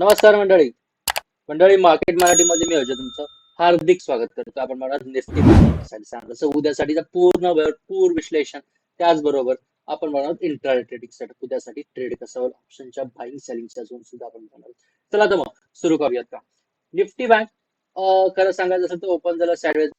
नमस्कार मंडळी. मंडळी मार्केट मराठीमध्ये मी अजय तुमचं हार्दिक स्वागत करतो. आपण मला निफ्टी साठी सांगतो. जसं उद्यासाठीचं पूर्ण भरपूर विश्लेषण त्याचबरोबर आपण बनवत इंट्रा ट्रेडिंगसाठी उद्यासाठी ट्रेड कसं ऑप्शनच्या बाईंग सेलिंगच्या झोन सुद्धा आपण बनवतो चला तर मग सुरू करूयात का? निफ्टी बँक खरं सांगायचं असेल तर ओपन झालं सॅडवेज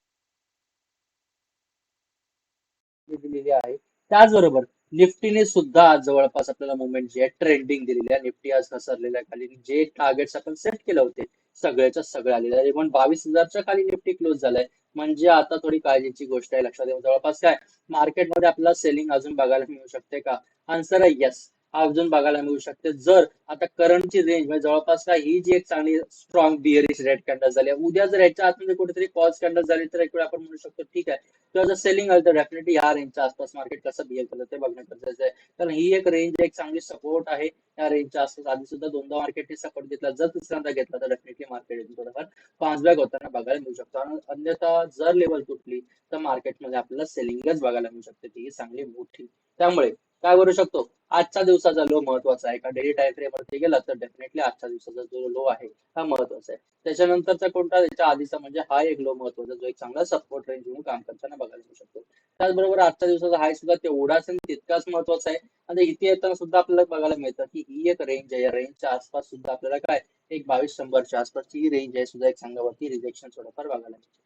दिलेली आहे. त्याचबरोबर निफ्टीने सुद्धा आज जवळपास आपल्याला मुवमेंट जी आहे ट्रेंडिंग दिलेली आहे. निफ्टी आज घसरलेल्या खाली. जे टार्गेट्स आपण सेट केले होते सगळ्याच्या सगळ्या आलेल्या आहे. पण बावीस हजारच्या खाली निफ्टी क्लोज झालाय. म्हणजे आता थोडी काळजीची गोष्ट आहे. लक्षात ठेवा. जवळपास काय? मार्केटमध्ये आपल्याला सेलिंग अजून बघायला मिळू शकते का? आन्सर आहे येस अजून बघायला मिळू शकते. जर आता करंटची रेंज म्हणजे जवळपास काय ही जी एक चांगली स्ट्रॉंग बिअरिश रेड कॅन्डल झाली उद्या जर याच्या आतमध्ये कुठेतरी पॉज कॅन्डल झाली तर एक वेळ आपण म्हणू शकतो ठीक आहे. किंवा जर सेलिंग आलं तर डेफिनेटली या रेंजच्या आसपास मार्केट कसं बिहेव करतं ते बघणं गरजेचं आहे. कारण ही एक रेंज एक चांगली सपोर्ट आहे. या रेंजच्या आसपास आधी सुद्धा दोनदा मार्केटने सपोर्ट घेतला. जर तिसऱ्यांदा घेतला तर डेफिनेटली मार्केट थोडंफार. पाच बॅग होताना बघायला मिळू शकतो. आणि अन्यथा जर लेवल तुटली तर मार्केटमध्ये आपल्याला सेलिंगच बघायला मिळू शकते ती चांगली मोठी. त्यामुळे काय करू शकतो? आजच्या दिवसाचा लो महत्त्वाचा आहे. का डेली टाइम फ्रेम वरती गेला तर डेफिनेटली आजच्या दिवसाचा जो लो आहे हा महत्त्वाचा आहे. त्याच्यानंतरचा कोणता? त्याच्या आधीचा म्हणजे हा एक लो महत्त्वाचा जो एक चांगला सपोर्ट रेंज म्हणून काम करताना बघायला मिळू शकतो. त्याचबरोबर आजच्या दिवसाचा हाय सुद्धा तेवढाच आणि तितकाच महत्त्वाचा आहे. आणि इथे येताना सुद्धा आपल्याला बघायला मिळतं की ही एक रेंज आहे. या रेंजच्या आसपास सुद्धा आपल्याला काय? एक बावीस शंभरच्या आसपासची ही रेंज आहे. सुद्धा एक चांगल्यावरती रिजेक्शन थोडंफार बघायला मिळते.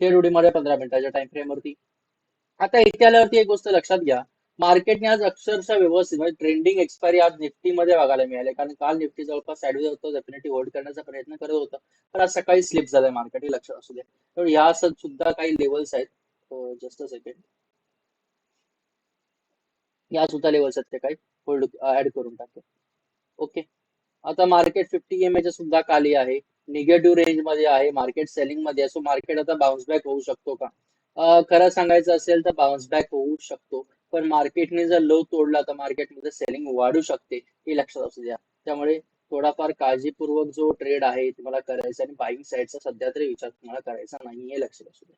ते मध्ये पंधरा मिनिटाच्या टाइम फ्रेम वरती. आता इथे आल्यावरती एक गोष्ट लक्षात घ्या. मार्केटने आज अक्षरशः व्यवस्थित म्हणजे ट्रेंडिंग एक्सपायरी आज निफ्टी मध्ये बघायला मिळाले. कारण काल निफ्टी जवळपास साईडवे होतं डेफिनेटली होल्ड करण्याचा प्रयत्न करत होतं. पण आज सकाळी स्लिप झालाय मार्केट हे लक्षात असू दे. तर ह्या सुद्धा काही लेवल्स आहेत. जस्ट अ सेकंड या सुद्धा लेवल्स आहेत ते काही. होल्ड ऍड करून टाकतो. ओके आता मार्केट फिफ्टी एम एच्या सुद्धा खाली आहे. निगेटिव्ह रेंजमध्ये आहे. मार्केट सेलिंगमध्ये आहे. सो मार्केट आता बाउन्स बॅक होऊ शकतो का? खरं सांगायचं असेल तर बाउन्स बॅक होऊ शकतो. पण मार्केटने जर लो तोडला तर मार्केटमध्ये सेलिंग वाढू शकते हे लक्षात असू द्या. त्यामुळे थोडाफार काळजीपूर्वक जो ट्रेड आहे तुम्हाला करायचा आणि बाईंग साईडचा सध्या तरी विचार तुम्हाला करायचा नाही हे लक्षात असू द्या.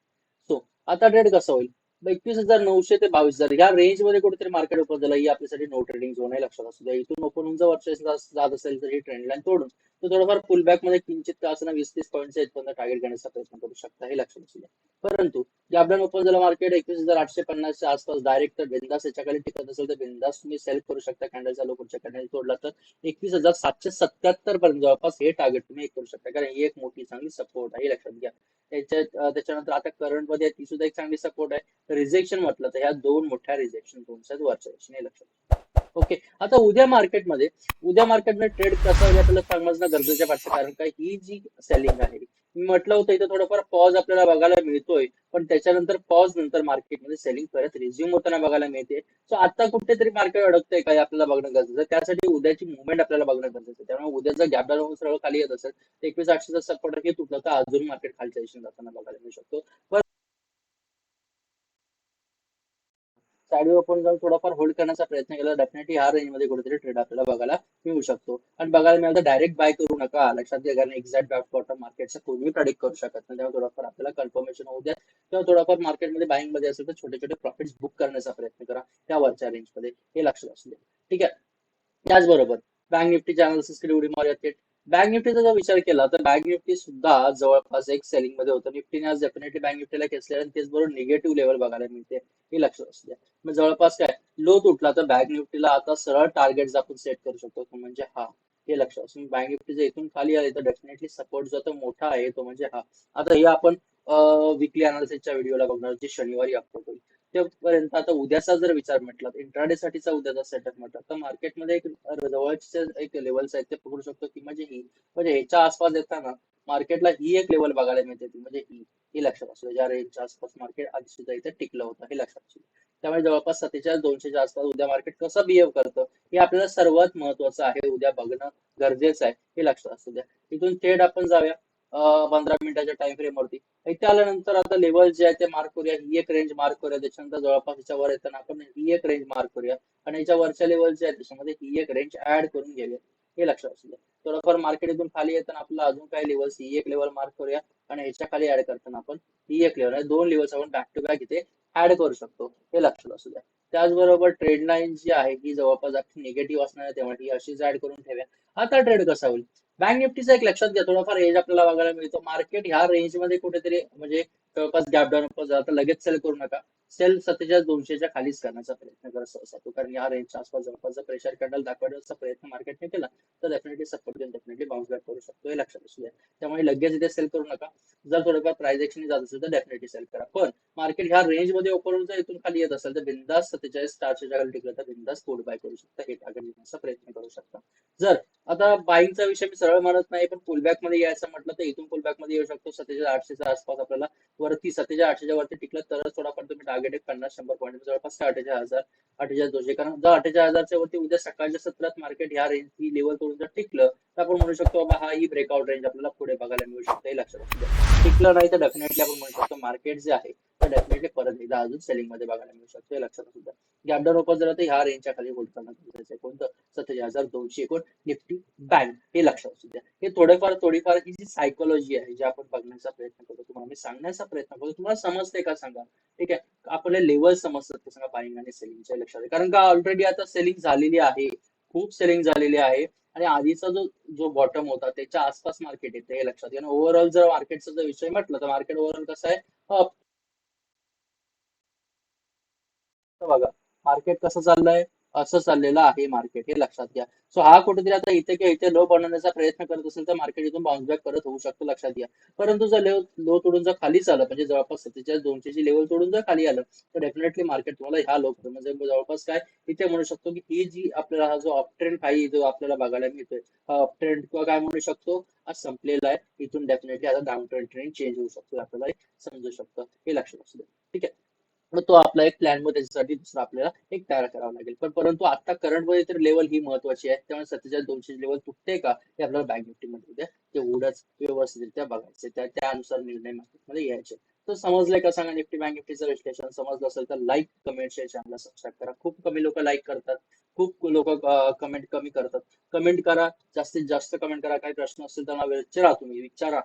सो आता ट्रेड कसा होईल? एकवीस हजार नऊशे ते बावीस हजार या रेंजमध्ये कुठेतरी मार्केट ओपन झालं ही आपल्यासाठी नो ट्रेडिंग झोन आहे लक्षात असू द्या. इथून ओपन होऊन जर वर्ष जात असेल तर ही ट्रेंड लाईन तोडून तो थोडंफार फुलमध्ये किंचित का असताना वीस तीस पॉईंटच्या इथपर्यंत टार्गेट घेण्याचा प्रयत्न करू शकता हे लक्षात असू द्या. परंतु गॅबडन ओपन झालं मार्केट एकवीस हजार आठशे पन्नासच्या आसपास डायरेक्ट तर बिंदास याच्याखाली टिकत असेल तर बिंदास तुम्ही सेल करू शकता कॅन्डलचा लो पुढच्या कॅन्डल तोडला तर एकवीस हजार सातशे सत्याहत्तर पर्यंत जवळपास हे टार्गेट तुम्ही करू शकता. कारण ही एक मोठी चांगली सपोर्ट आहे लक्षात घ्या. त्याच्या त्याच्यानंतर आता करंटमध्ये ती सुद्धा एक चांगली सपोर्ट आहे. रिजेक्शन म्हटलं तर ह्या दोन मोठ्या रिजेक्शन दोनच्या वरच्या हे लक्षात ओके आता उद्या मार्केटमध्ये उद्या मार्केटमध्ये ट्रेड कसा होईल आपल्याला समजणं गरजेचं वाटतं कारण का ही जी सेलिंग आहे मी म्हटलं होतं इथं थोडंफार पॉज आपल्याला बघायला मिळतोय पण त्याच्यानंतर पॉज नंतर मार्केटमध्ये सेलिंग परत रिझ्यूम होताना बघायला मिळते. सो आता कुठेतरी मार्केट अडकतंय काय आपल्याला बघणं गरजेचं त्यासाठी उद्याची मुवमेंट आपल्याला बघणं गरजेचं त्यामुळे उद्याचा गॅप डाऊन सरळ खाली येत असेल एकवीस आठशेचा सपोर्ट हे तुटलं तर अजून मार्केट खालच्या दिशेने जाताना बघायला मिळू शकतो. साईड आपण जाऊन थोडाफार होल्ड करण्याचा प्रयत्न केला डेफिनेटली ह्या रेंजमध्ये कुठेतरी ट्रेड आपल्याला बघायला मिळू शकतो. आणि बघायला मिळालं तर डायरेक्ट बाय करू नका. लक्षात घ्या कारण एक्झॅक्ट बॅक बॉटम मार्केटचा कोणी प्रेडिक्ट करू शकत नाही. तेव्हा थोडाफार आपल्याला कन्फर्मेशन होऊ द्या. किंवा थोडाफार मार्केटमध्ये बाईंगमध्ये असेल तर छोटे छोटे प्रॉफिट्स बुक करण्याचा प्रयत्न करा त्या वरच्या रेंजमध्ये. हे लक्षात असू द्या. ठीक आहे? त्याचबरोबर बँक निफ्टीच्या अनालिसिसकडे उडी थेट बँक निफ्टीचा जर विचार केला तर बँक निफ्टी सुद्धा जवळपास एक सेलिंगमध्ये होतं. निफ्टीने आज डेफिनेटली बँक निफ्टीला खेचले आणि तेच बरोबर निगेटिव्ह लेवल बघायला मिळते हे लक्षात असू द्या मग जवळपास काय लो तुटला तर बँक निफ्टीला आता सरळ टार्गेट आपण सेट करू शकतो. तो म्हणजे हा हे लक्षात असून बँक निफ्टी जर इथून खाली आले तर डेफिनेटली सपोर्ट जो तो मोठा आहे तो म्हणजे हा. आता हे आपण विकली अनालिसिसच्या व्हिडिओला बघणार जे शनिवारी अपलोड होईल. तेपर्यंत आता उद्याचा जर विचार म्हटला इंट्राडे साठीचा उद्याचा सेटअप म्हटलं तर मार्केटमध्ये एक जवळचे एक लेवल्स आहेत ते पकडू शकतो की म्हणजे ही म्हणजे ह्याच्या आसपास येताना मार्केटला ही एक लेवल बघायला मिळते ती म्हणजे ही ही लक्षात असू ज्या रेंजच्या आसपास मार्केट आधी सुद्धा इथे टिकलं होतं हे लक्षात असू त्यामुळे जवळपास सत्तेचाळीस दोनशेच्या आसपास उद्या मार्केट कसं बिहेव करतं हे आपल्याला सर्वात महत्वाचं आहे उद्या बघणं गरजेचं आहे हे लक्षात असू द्या. इथून थेट आपण जाऊया. पंधरा मिनिटाच्या टाइम फ्रेम वरती. इथे आल्यानंतर आता लेवल जे आहे ते मार्क करूया. ही एक रेंज मार्क करूया. त्याच्यानंतर जवळपास याच्यावर येताना आपण ही एक रेंज मार्क करूया. आणि याच्या वरच्या लेवल जे आहे त्याच्यामध्ये ही एक रेंज ऍड करून घेऊया. हे लक्षात असू द्या थोडंफार मार्केट इथून खाली येताना आपला अजून काही लेवल्स ही एक लेवल मार्क करूया. आणि ह्याच्या खाली ऍड करताना आपण ही एक लेवल म्हणजे दोन लेवल्स आपण बॅक टू बॅक इथे ऍड करू शकतो. हे लक्षात असू द्या. त्याचबरोबर ट्रेड लाईन जी आहे ही जवळपास निगेटिव्ह असणार आहे तेव्हा ही अशीच ऍड करून ठेव्या. आता ट्रेड कसा होईल? बँक निफ्टीचा एक लक्षात घ्या थोडाफार रेंज आपल्याला बघायला मिळतो. मार्केट ह्या रेंजमध्ये कुठेतरी म्हणजे जवळपास गॅप डाऊन आता लगेच सेल करू नका. सेल सत्तेचाळीस दोनशेच्या खालीच करण्याचा प्रयत्न करत सहसा तो कारण या रेंजच्या आसपास जवळपास जर प्रेशर कॅन्डल दाखवण्याचा प्रयत्न मार्केटने केला तर डेफिनेटली सपोर्ट देऊन डेफिनेटली बाउन्स बॅक करू शकतो हे लक्षात असू द्या. त्यामुळे लगेच इथे सेल करू नका. जर थोडंफार प्राइस एक्शन जात असेल तर डेफिनेटली सेल करा. पण मार्केट ह्या रेंजमध्ये ओपन जर इथून खाली येत असेल तर बिंदास सत्तेचाळीस स्टारच्या जागा टिकलं तर बिंदास कोड बाय करू शकता हे टार्गेट घेण्याचा प्रयत्न करू शकता. जर आता बाईंगचा विषय मी सरळ म्हणत नाही पण पुलबॅकमध्ये यायचं म्हटलं तर इथून पुलबॅकमध्ये येऊ शकतो. सत्तेचाळीस आठशेच्या आसपास आपल्याला वरती सत्तेच्या आठशेच्या वरती टिकलं तरच थोडाफार तुम्ही टार्गेट एक पन्नास शंभर पॉईंट जवळपास अठ्ठेचाळीस हजार अठ्ठेचाळीस दोनशे. कारण जर अठ्ठेचाळीस हजारच्या वरती उद्या सकाळच्या सत्रात मार्केट ह्या रेंज ही लेवल तोडून जर टिकलं तर आपण म्हणू शकतो बाबा हा ही ब्रेकआउट रेंज आपल्याला पुढे बघायला मिळू शकते. हे लक्षात असू द्या टिकलं नाही तर डेफिनेटली आपण म्हणू शकतो मार्केट जे आहे तर डेफिनेटली परत एकदा अजून सेलिंगमध्ये बघायला मिळू शकतो हे लक्षात असू द्या. गॅप डाऊन ओपन झालं तर ह्या रेंजच्या खाली होल्ड करणं गरजेचं आहे. कोणतं? सत्तेचाळीस हजार दोनशे एकोण निफ्टी बँक हे लक्षात असू द्या. हे थोडेफार थोडीफार ही जी सायकोलॉजी आहे जी आपण बघण्याचा प्रयत्न करतो तुम्हाला मी सांगण्याचा प्रयत्न करतो. तुम्हाला समजते का सांगा? ठीक आहे. आपले लेवल समजतात का सांगा? बाईंग आणि सेलिंगच्या लक्षात कारण का ऑलरेडी आता सेलिंग झालेली आहे. खूप सेलिंग झालेली आहे. आणि आधीचा जो जो बॉटम होता त्याच्या आसपास मार्केट येते हे लक्षात घ्या. ओव्हरऑल जर मार्केटचा जर विषय म्हटलं तर मार्केट ओव्हरऑल कसं आहे? अप तर बघा मार्केट कसं चाललंय? असं चाललेलं आहे मार्केट हे लक्षात घ्या. सो हा कुठेतरी आता इथे किंवा इथे लो बनवण्याचा प्रयत्न करत असेल तर मार्केट इथून बाउन्स बॅक करत होऊ शकतो लक्षात घ्या. परंतु जर लो लो तोडून जर खाली आलं म्हणजे जवळपास सत्तेचाळीस दोनशेची लेवल तोडून जर खाली आलं तर डेफिनेटली मार्केट तुम्हाला ह्या लो म्हणजे जवळपास काय इथे म्हणू शकतो की ही जी आपल्याला हा जो अपट्रेंड काही जो आपल्याला बघायला मिळतोय हा अपट्रेंड किंवा काय म्हणू शकतो हा संपलेला आहे. इथून डेफिनेटली आता डाऊन ट्रेंड ट्रेंड चेंज होऊ शकतो आपल्याला समजू शकतं. हे लक्षात असू ठीक आहे? मग तो आपला एक प्लॅनमध्ये त्याच्यासाठी दुसरा आपल्याला एक तयार करावा लागेल. पण परंतु आता करंटमध्ये तर लेवल ही महत्वाची आहे. त्यामुळे सत्तेचाळीस दोनशे लेवल तुटते का हे आपल्याला बँक निफ्टी मध्ये उद्या तेवढंच व्यवस्थितरित्या बघायचे त्या त्यानुसार निर्णय मार्केटमध्ये घ्यायचे तर समजलंय का सांगा निफ्टी बँक निफ्टीचं विश्लेषण? समजलं असेल तर लाईक कमेंट शेअर चॅनलला सबस्क्राईब करा. खूप कमी लोक लाईक करतात. खूप लोक कमेंट कमी करतात. कमेंट करा जास्तीत जास्त कमेंट करा. काही प्रश्न असतील तर मला विचारा तुम्ही. विचारा.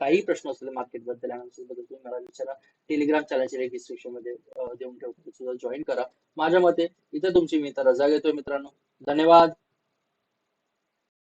काही प्रश्न असतील मार्केटबद्दल अनालिसिसबद्दल तुम्ही मला विचारा. टेलिग्राम चॅनलचे रेजिस्ट्रेशनमध्ये देऊन ठेवतो. सुद्धा जॉईन करा. माझ्या मते इथे तुमची मी तर रजा घेतोय मित्रांनो. धन्यवाद.